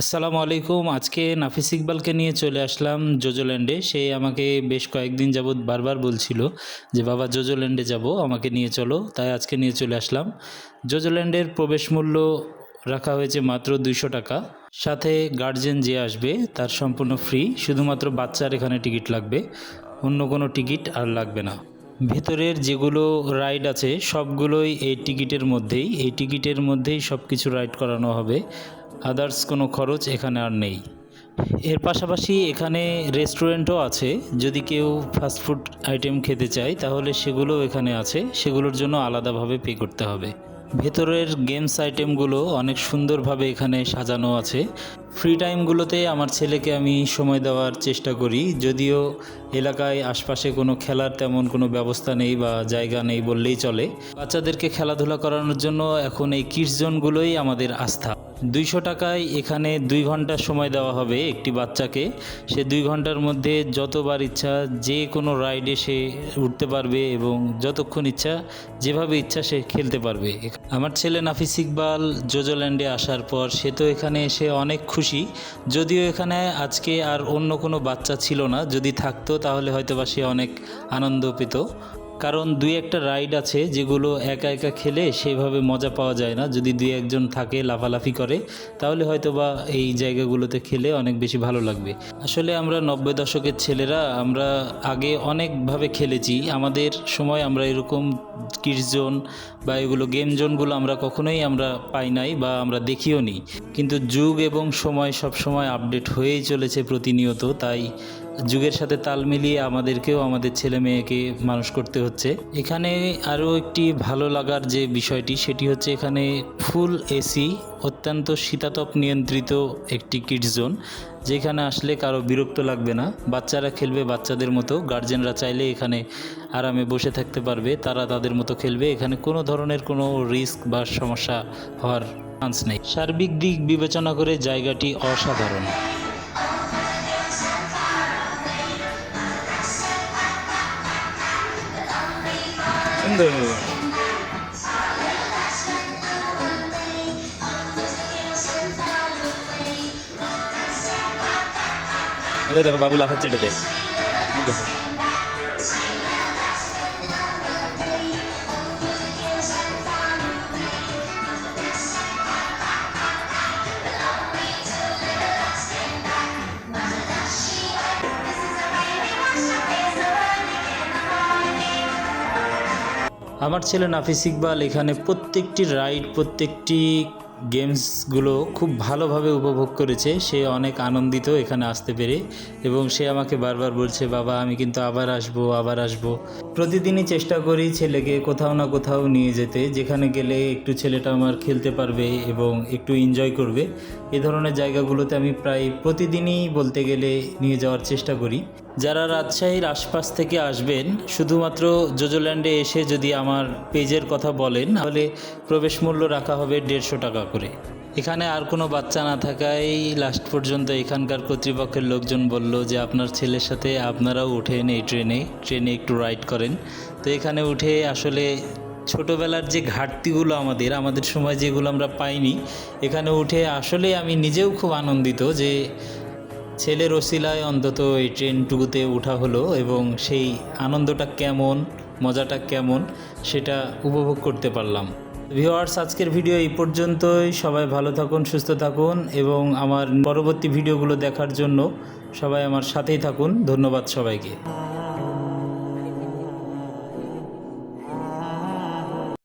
আসসালামু আলাইকুম। আজকে নাফিস ইকবালকে নিয়ে চলে আসলাম জোজোল্যান্ডে। সে আমাকে বেশ কয়েকদিন যাবৎ বারবার বলছিল যে, বাবা, জোজোল্যান্ডে যাব, আমাকে নিয়ে চলো। তাই আজকে নিয়ে চলে আসলাম। জোজোল্যান্ডের প্রবেশ মূল্য রাখা হয়েছে মাত্র দুইশো টাকা। সাথে গার্জেন যে আসবে, তার সম্পূর্ণ ফ্রি। শুধুমাত্র বাচ্চার এখানে টিকিট লাগবে। অন্য কোনো টিকিট আর লাগবে না। ভেতরের যেগুলো রাইড আছে, সবগুলোই এই টিকিটের মধ্যেই। এই টিকিটের মধ্যেই সব কিছু রাইড করানো হবে। আদার্স কোনো খরচ এখানে আর নেই। এর পাশাপাশি এখানে রেস্টুরেন্টও আছে। যদি কেউ ফাস্টফুড আইটেম খেতে চায়, তাহলে সেগুলোও এখানে আছে। সেগুলোর জন্য আলাদাভাবে পে করতে হবে। ভেতরের গেমস আইটেমগুলো অনেক সুন্দরভাবে এখানে সাজানো আছে। ফ্রি টাইমগুলোতে আমার ছেলেকে আমি সময় দেওয়ার চেষ্টা করি। যদিও এলাকায় আশপাশে কোনো খেলার তেমন কোনো ব্যবস্থা নেই বা জায়গা নেই বললেই চলে। বাচ্চাদেরকে খেলাধুলা করানোর জন্য এখন এই কিডস জোনগুলোই আমাদের আস্থা। দুইশো টাকায় এখানে দুই ঘণ্টার সময় দেওয়া হবে একটি বাচ্চাকে। সে দুই ঘণ্টার মধ্যে যতবার ইচ্ছা যে কোনো রাইডে সে উঠতে পারবে এবং যতক্ষণ ইচ্ছা, যেভাবে ইচ্ছা সে খেলতে পারবে। আমার ছেলে নাফিস ইকবাল জোজোল্যান্ডে আসার পর সে তো এখানে এসে অনেক খুশি। যদিও এখানে আজকে আর অন্য কোনো বাচ্চা ছিল না, যদি থাকতো তাহলে হয়তো বা সে অনেক আনন্দ পেত। কারণ দুই একটা রাইড আছে যেগুলো একা একা খেলে সেভাবে মজা পাওয়া যায় না। যদি দুই একজন থাকে, লাফালাফি করে, তাহলে হয়তো বা এই জায়গাগুলোতে খেলে অনেক বেশি ভালো লাগবে। আসলে আমরা নব্বই দশকের ছেলেরা, আমরা আগে অনেকভাবে খেলেছি। আমাদের সময় আমরা এরকম কিডস জোন বা এগুলো গেম জোনগুলো আমরা কখনোই আমরা পাই নাই বা আমরা দেখিও নি। কিন্তু যুগ এবং সময় সব সময় আপডেট হয়েই চলেছে প্রতিনিয়ত, তাই যুগের সাথে তাল মিলিয়ে আমাদেরকেও আমাদের ছেলে মেয়েকে মানুষ করতে হচ্ছে। এখানে আরও একটি ভালো লাগার যে বিষয়টি, সেটি হচ্ছে এখানে ফুল এসি অত্যন্ত শীতাতপ নিয়ন্ত্রিত একটি কিডস জোন যেখানে আসলে কারও বিরক্ত লাগবে না। বাচ্চারা খেলবে বাচ্চাদের মতো গার্জেনরা চাইলে এখানে আরামে বসে থাকতে পারবে, তারা তাদের মতো খেলবে। এখানে কোনো ধরনের কোনো রিস্ক বা সমস্যা হওয়ার চান্স নেই। সার্বিক দিক বিবেচনা করে জায়গাটি অসাধারণ। 근데 근데 내가 마구 라파 찌르대. আমার ছেলে নাফিস ইকবাল এখানে প্রত্যেকটি রাইড প্রত্যেকটি গেমসগুলো খুব ভালোভাবে উপভোগ করেছে। সে অনেক আনন্দিত এখানে আসতে পেরে এবং সে আমাকে বারবার বলছে, বাবা, আমি কিন্তু আবার আসব আবার আসব। প্রতিদিনই চেষ্টা করি ছেলেকে কোথাও না কোথাও নিয়ে যেতে, যেখানে গেলে একটু ছেলেটা আমার খেলতে পারবে এবং একটু এনজয় করবে। এ ধরনের জায়গাগুলোতে আমি প্রায় প্রতিদিনই বলতে গেলে নিয়ে যাওয়ার চেষ্টা করি। যারা রাজশাহীর আশপাশ থেকে আসবেন, শুধুমাত্র জোজোল্যান্ডে এসে যদি আমার পেজের কথা বলেন, তাহলে প্রবেশ মূল্য রাখা হবে দেড়শো টাকা। করে। এখানে আর কোনো বাচ্চা না থাকায় লাস্ট পর্যন্ত এখানকার কর্তৃপক্ষের লোকজন বলল যে, আপনার ছেলের সাথে আপনারাও ওঠেন এই ট্রেনে। ট্রেনে একটু রাইড করেন। তো এখানে উঠে আসলে ছোটোবেলার যে ঘাটতিগুলো আমাদের আমাদের সময় যেগুলো আমরা পাইনি, এখানে উঠে আসলে আমি নিজেও খুব আনন্দিত যে ছেলের ওসিলায় অন্তত এই ট্রেনটুকুতে ওঠা হলো এবং সেই আনন্দটা কেমন, মজাটা কেমন, সেটা উপভোগ করতে পারলাম। ভিওয়ার্স আজকের ভিডিও এই পর্যন্তই। সবাই ভালো থাকুন, সুস্থ থাকুন এবং আমার পরবর্তী ভিডিওগুলো দেখার জন্য সবাই আমার সাথেই থাকুন। ধন্যবাদ সবাইকে।